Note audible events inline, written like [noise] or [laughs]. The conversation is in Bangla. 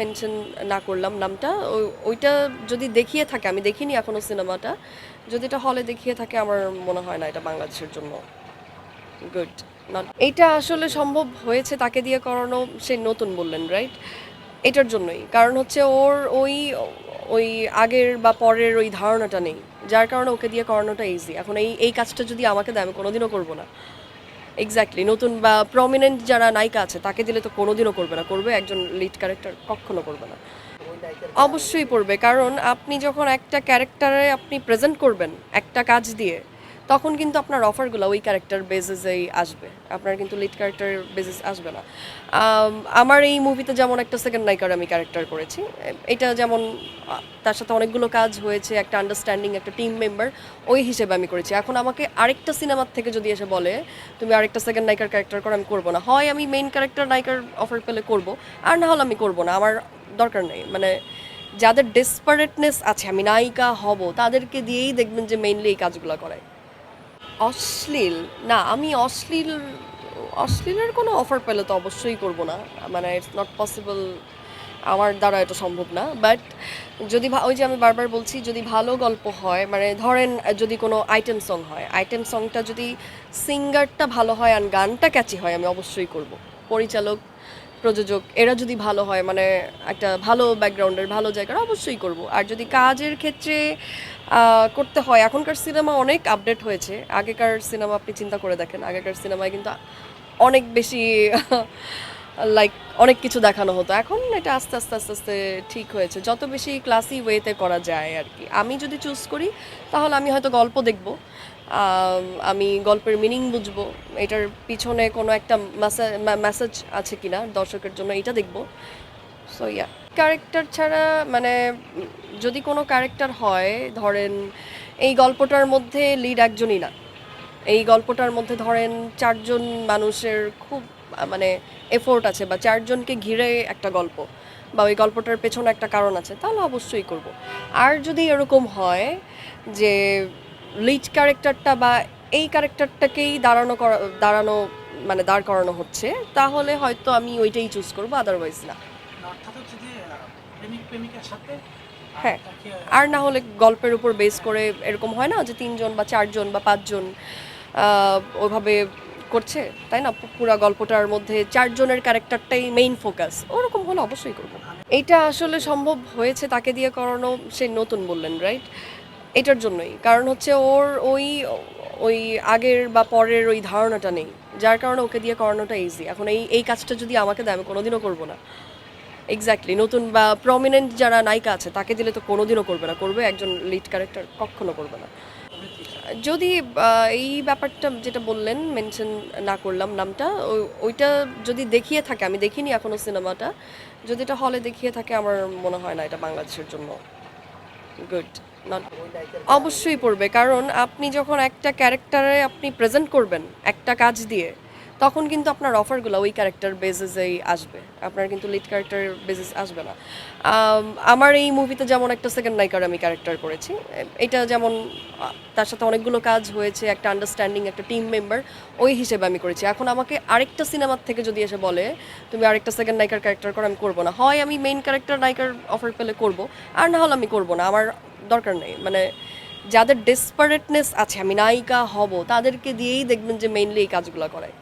মেনশন না করলাম নামটা ওই- ওইটা যদি দেখিয়ে থাকে, আমি দেখিনি এখনও সিনেমাটা, যদি এটা হলে দেখিয়ে থাকে আমার মনে হয় না এটা বাংলাদেশের জন্য গুড এইটা আসলে সম্ভব হয়েছে তাকে দিয়ে করানো, সে নতুন বললেন রাইট এটার জন্যই। কারণ হচ্ছে ওর ওই ওই আগের বা পরের ওই ধারণাটা নেই। যার কারণে ওকে দিয়ে করানোটা ইজি এখন এই এই কাজটা যদি আমাকে দেয়, আমি কোনোদিনও করব না। এক্স্যাক্টলি নতুন বা প্রমিনেন্ট যারা নায়িকা আছে, তাকে দিলে তো কোনোদিনও করবে না। করবে একজন লিড ক্যারেক্টার কখনো করবে না। অবশ্যই পড়বে কারণ আপনি যখন একটা ক্যারেক্টারে আপনি প্রেজেন্ট করবেন, একটা কাজ দিয়ে তখন কিন্তু আপনার অফারগুলো ওই ক্যারেক্টার বেসিসেই আসবে। আপনার কিন্তু লিড ক্যারেক্টার বেসিস আসবে না। আমার এই মুভিতে যেমন একটা সেকেন্ড নায়িকার আমি ক্যারেক্টার করেছি, এটা যেমন তার সাথে অনেকগুলো কাজ হয়েছে, একটা আন্ডারস্ট্যান্ডিং একটা টিম মেম্বার ওই হিসেবে আমি করেছি। এখন আমাকে আরেকটা সিনেমার থেকে যদি এসে বলে, তুমি আরেকটা সেকেন্ড নায়িকার ক্যারেক্টার করো, আমি করব না। হয় আমি মেইন ক্যারেক্টার নায়িকার অফার পেলে করব, আর না হলে আমি করব না। আমার দরকার নেই। মানে যাদের ডেসপারেটনেস আছে, আমি নায়িকা হব, তাদেরকে দিয়েই দেখবেন যে মেইনলি এই কাজগুলো করায়। অশ্লীল। না, আমি অশ্লীল, অশ্লীলের কোনো অফার পেলে তো অবশ্যই করব না। মানে ইটস নট পসিবল আমার দ্বারা এটা সম্ভব না। বাট যদি ওই যে আমি বারবার বলছি, যদি ভালো গল্প হয় মানে ধরেন, যদি কোনো আইটেম সং হয় আইটেম সংটা যদি সিঙ্গারটা ভালো হয় আর গানটা ক্যাচি হয়, আমি অবশ্যই করব। পরিচালক প্রযোজক, এরা যদি ভালো হয় মানে একটা ভালো ব্যাকগ্রাউন্ডের ভালো জায়গার, অবশ্যই করব। আর যদি কাজের ক্ষেত্রে করতে হয়, এখনকার সিনেমা অনেক আপডেট হয়েছে। আগেকার সিনেমা আপনি চিন্তা করে দেখেন, আগেকার সিনেমায় কিন্তু অনেক বেশি [laughs] লাইক অনেক কিছু দেখানো হতো। এখন এটা আস্তে আস্তে আস্তে আস্তে ঠিক হয়েছে। যত বেশি ক্লাসি ওয়েতে করা যায় আর কি। আমি যদি চুজ করি, তাহলে আমি হয়তো গল্প দেখব, আমি গল্পের মিনিং বুঝব, এটার পিছনে কোনো একটা মেসেজ আছে কিনা, দর্শকের জন্য এটা দেখব। সো ইয়া ক্যারেক্টার ছাড়া মানে যদি কোনো ক্যারেক্টার হয়, ধরেন এই গল্পটার মধ্যে লিড একজনই না। এই গল্পটার মধ্যে ধরেন চারজন মানুষের খুব মানে এফোর্ট আছে বা চারজনকে ঘিরে একটা গল্প বা ওই গল্পটার পেছনে একটা কারণ আছে তাহলে অবশ্যই করব আর যদি এরকম হয় যে লিড ক্যারেক্টারটা বা এই ক্যারেক্টারটাকেই দাঁড়ানো করা দাঁড়ানো মানে দাঁড় করানো হচ্ছে তাহলে হয়তো আমি ওইটাই চুজ করব আদারওয়াইজ না হ্যাঁ। আর না হলে গল্পের উপর বেস করে এরকম হয় না যে তিনজন বা চারজন বা পাঁচজন ওইভাবে করছে, তাই না? পুরো গল্পটার মধ্যে চারজনের ক্যারেক্টারটাই মেইন ফোকাস ওরকম হলে অবশ্যই করব। এইটা আসলে সম্ভব হয়েছে তাকে দিয়ে করানো, সে নতুন বললেন রাইট এটার জন্যই। কারণ হচ্ছে ওর ওই ওই আগের বা পরের ওই ধারণাটা নেই। যার কারণে ওকে দিয়ে করানোটা ইজি এখন এই এই কাজটা যদি আমাকে দেয়, আমি কোনোদিনও করব না। এক্স্যাক্টলি নতুন বা প্রমিনেন্ট যারা নায়িকা আছে, তাকে দিলে তো কোনোদিনও করবে না। করবে একজন লিড ক্যারেক্টার কখনো করবে না। যদি এই ব্যাপারটা যেটা বললেন মেনশন না করলাম নামটা ওই- ওইটা যদি দেখিয়ে থাকে, আমি দেখিনি এখনও সিনেমাটা, যদি এটা হলে দেখিয়ে থাকে, আমার মনে হয় না এটা বাংলাদেশের জন্য গুড অবশ্যই পড়বে। কারণ আপনি যখন একটা ক্যারেক্টারে আপনি প্রেজেন্ট করবেন, একটা কাজ দিয়ে তখন কিন্তু আপনার অফারগুলো ওই ক্যারেক্টার বেসিসেই আসবে। আপনার কিন্তু লিড ক্যারেক্টার বেসিস আসবে না। আমার এই মুভিতে যেমন একটা সেকেন্ড নায়িকার আমি ক্যারেক্টার করেছি, এটা যেমন তার সাথে অনেকগুলো কাজ হয়েছে, একটা আন্ডারস্ট্যান্ডিং একটা টিম মেম্বার ওই হিসেবে আমি করেছি। এখন আমাকে আরেকটা সিনেমার থেকে যদি এসে বলে, তুমি আরেকটা সেকেন্ড নায়িকার ক্যারেক্টার করো, আমি করব না। হয় আমি মেইন ক্যারেক্টার নায়িকার অফার পেলে করব, আর না হলে আমি করব না। আমার দরকার নেই। মানে যাদের ডেসপারেটনেস আছে, আমি নায়িকা হব, তাদেরকে দিয়েই দেখবেন যে মেইনলি এই কাজগুলো করায়